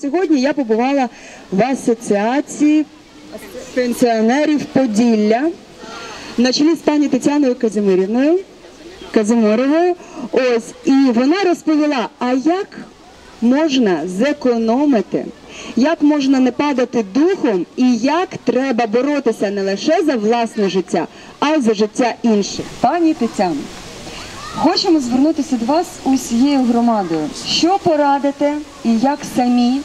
Сьогодні я побувала в асоціації пенсіонерів Поділля на чолі з пані Тетяною Казимирівною Казимировою. Ось і вона розповіла, а як можна зекономити, як можна не падати духом, і як треба боротися не лише за власне життя, а й за життя інших. Пані Тетяно, Хочемо звернутися до вас усією громадою. Що порадите і як самі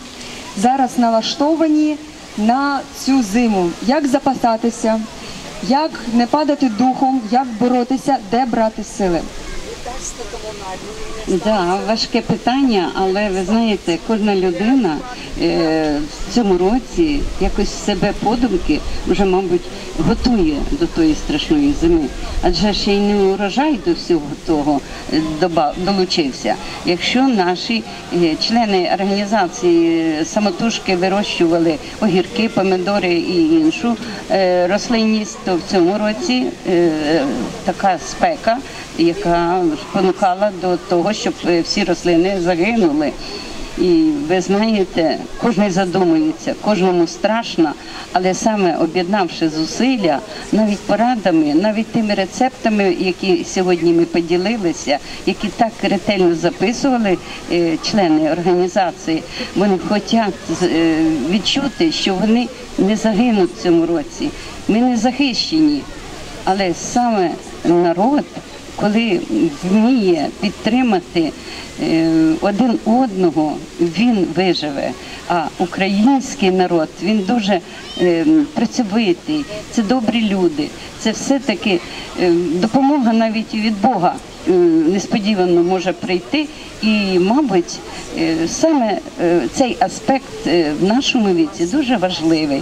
зараз налаштовані на цю зиму? Як запасатися, як не падати духом, як боротися, де брати сили? Да, важке питання, але ви знаєте, кожна людина в цьому році якось себе подумки вже, мабуть, готує до тої страшної зими. Адже ще й не урожай до всього того е, долучився. Якщо наші е, члени організації е, самотужки вирощували огірки, помидори і іншу е, рослинність, то в цьому році е, така спека яка спонукала до того, щоб е, всі рослини загинули. І ви знаєте, кожен задумується, кожному страшно, але саме об'єднавши зусилля, навіть порадами, навіть тими рецептами, які сьогодні ми поділилися, які так ретельно записували е, члени організації, вони хочуть е, відчути, що вони не загинуть в цьому році. Ми не захищені, але саме народ коли вміє підтримати е, один одного, він виживе. А український народ він дуже е, працьовитий, це добрі люди. Це все-таки е, допомога навіть від Бога несподівано може прийти. І, мабуть, саме цей аспект в нашому віці дуже важливий.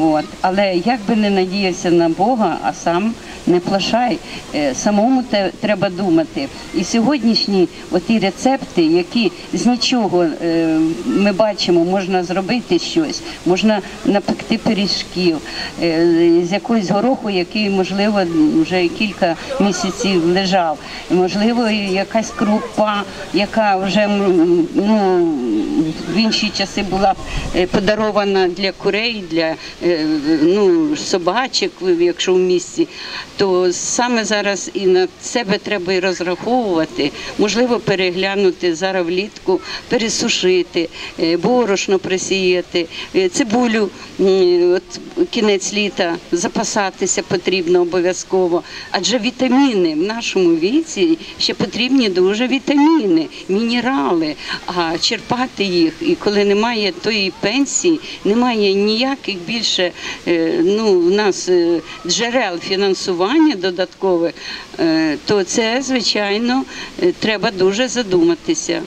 От. Але як би не надіявся на Бога, а сам не плашай, Е, самому треба думати. І сьогоднішні оті рецепти, які з нічого е, ми бачимо, можна зробити щось, можна напекти пиріжків е, з якогось гороху, який, можливо, вже кілька місяців лежав. Можливо, якась крупа, яка вже ну, в інші часи була подарована для курей, для ну, собачок, якщо в місті, то саме зараз і на себе треба і розраховувати, можливо, переглянути зараз влітку, пересушити, е, борошно присіяти, е, цибулю, от кінець літа запасатися потрібно обов'язково. Адже вітаміни в нашому віці ще потрібні дуже вітаміни, мінерали, а черпати їх. І коли немає тої пенсії, немає ніяких більше е, ну, в нас джерел фінансування додаткових, додаткове, то це, звичайно, е, треба дуже задуматися.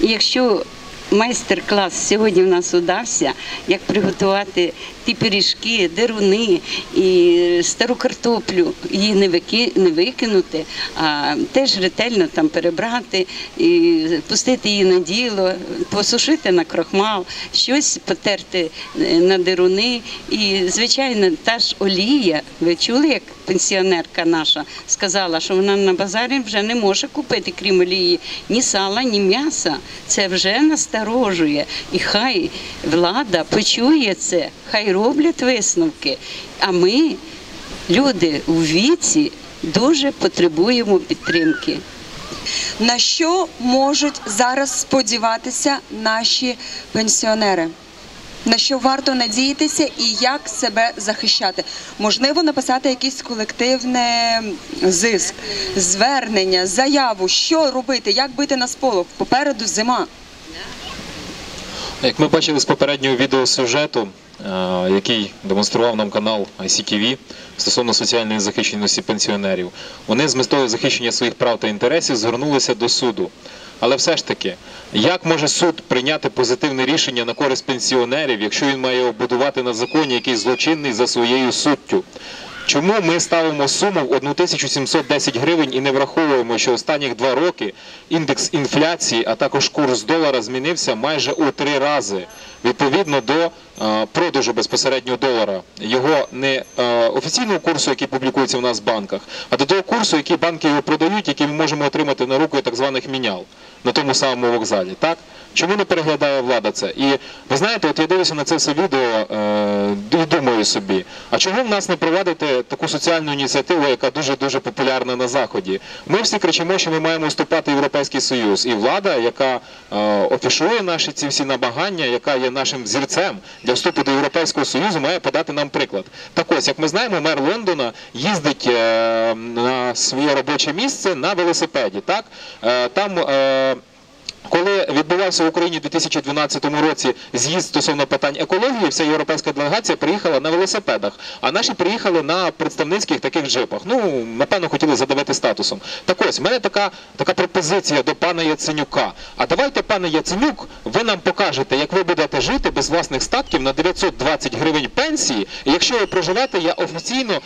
Якщо майстер-клас сьогодні в нас удався, як приготувати ті пиріжки, деруни і стару картоплю, її не, вики, не викинути, а теж ретельно там перебрати, і пустити її на діло, посушити на крохмал, щось потерти е, на деруни. І, звичайно, та ж олія, ви чули, як пенсіонерка наша сказала, що вона на базарі вже не може купити, крім олії, ні сала, ні м'яса. Це вже насторожує. І хай влада почує це, хай роблять висновки. А ми, люди у віці, дуже потребуємо підтримки. На що можуть зараз сподіватися наші пенсіонери? На що варто надіятися і як себе захищати? Можливо, написати якийсь колективне зиск, звернення, заяву, що робити, як бити на сполох. Попереду зима. Як ми бачили з попереднього відеосюжету, е, який демонстрував нам канал ICTV стосовно соціальної захищеності пенсіонерів, вони з метою захищення своїх прав та інтересів звернулися до суду. Але все ж таки, як може суд прийняти позитивне рішення на користь пенсіонерів, якщо він має обудувати на законі якийсь злочинний за своєю суттю? Чому ми ставимо суму в 1710 гривень і не враховуємо, що останніх два роки індекс інфляції, а також курс долара змінився майже у три рази? Відповідно до продажу безпосередньо долара, його не е, офіційного курсу, який публікується у нас в банках, а до того курсу, який банки його продають, який ми можемо отримати на руку так званих мінял. на тому самому вокзалі, так? Чому не переглядає влада це? І ви знаєте, от я дивлюся на це все відео е, і думаю собі, а чому в нас не проводити таку соціальну ініціативу, яка дуже дуже популярна на заході? Ми всі кричимо, що ми маємо вступати в Європейський Союз, і влада, яка е, офішує наші ці всі намагання, яка є нашим зірцем для вступу до Європейського Союзу, має подати нам приклад. Так ось, як ми знаємо, мер Лондона їздить е, на своє робоче місце на велосипеді. Так Е, там. Коли відбувався в Україні у 2012 році з'їзд стосовно питань екології, вся європейська делегація приїхала на велосипедах, а наші приїхали на представницьких таких джипах. Ну, напевно, хотіли задавити статусом. Так ось, в мене така, така пропозиція до пана Яценюка. А давайте, пане Яценюк, ви нам покажете, як ви будете жити без власних статків на 920 гривень пенсії. І якщо ви проживете, я офіційно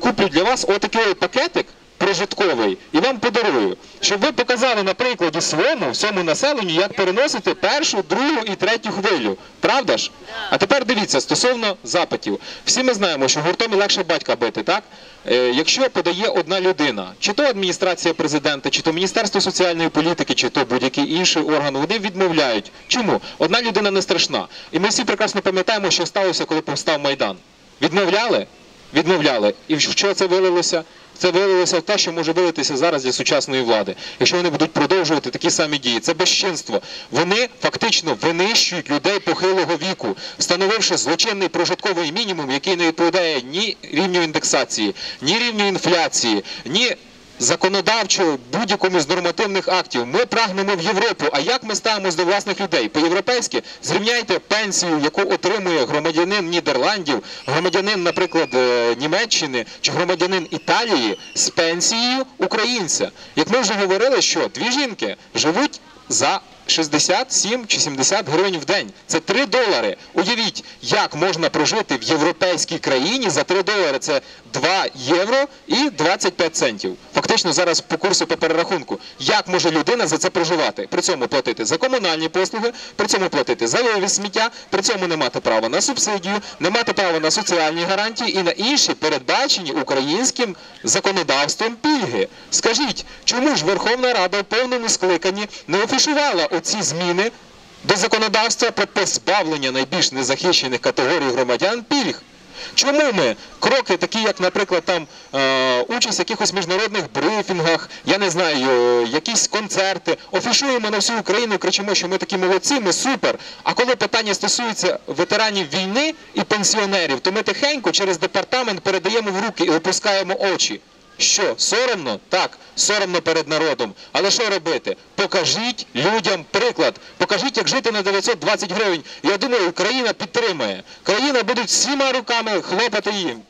куплю для вас отакий пакетик прожитковий і вам подарую, щоб ви показали на прикладі своєму всьому населенню, як переносити першу, другу і третю хвилю. Правда ж? А тепер дивіться стосовно запитів. Всі ми знаємо, що гуртом легше батька бити, так? Е, якщо подає одна людина, чи то адміністрація президента, чи то Міністерство соціальної політики, чи то будь-який інший орган, вони відмовляють. Чому? Одна людина не страшна. І ми всі прекрасно пам'ятаємо, що сталося, коли повстав Майдан. Відмовляли? Відмовляли. І в що це вилилося? Це вилилося в те, що може вилитися зараз для сучасної влади. Якщо вони будуть продовжувати такі самі дії, це безчинство. Вони фактично винищують людей похилого віку, встановивши злочинний прожитковий мінімум, який не відповідає ні рівню індексації, ні рівню інфляції, ні законодавчо будь-якому з нормативних актів. Ми прагнемо в Європу. А як ми ставимось до власних людей? По-європейськи зрівняйте пенсію, яку отримує громадянин Нідерландів, громадянин, наприклад, е, Німеччини чи громадянин Італії з пенсією українця. Як ми вже говорили, що дві жінки живуть за 67 чи 70 гривень в день. Це 3 долари. Уявіть, як можна прожити в європейській країні за 3 долари. Це 2 євро і 25 центів. Фактично зараз по курсу по перерахунку. Як може людина за це проживати? При цьому платити за комунальні послуги, при цьому платити за вивіз сміття, при цьому не мати права на субсидію, не мати права на соціальні гарантії і на інші передбачені українським законодавством пільги. Скажіть, чому ж Верховна Рада в повному скликанні не офішувала оці зміни до законодавства про позбавлення найбільш незахищених категорій громадян пільг? Чому ми кроки, такі як, наприклад, там е, участь в якихось міжнародних брифінгах, я не знаю, якісь концерти, офішуємо на всю Україну, і кричимо, що ми такі молодці, ми супер. А коли питання стосується ветеранів війни і пенсіонерів, то ми тихенько через департамент передаємо в руки і опускаємо очі. Що, соромно? Так, соромно перед народом. Але що робити? Покажіть людям приклад. Покажіть, як жити на 920 гривень. Я думаю, Україна підтримає. Країна буде всіма руками хлопати їм.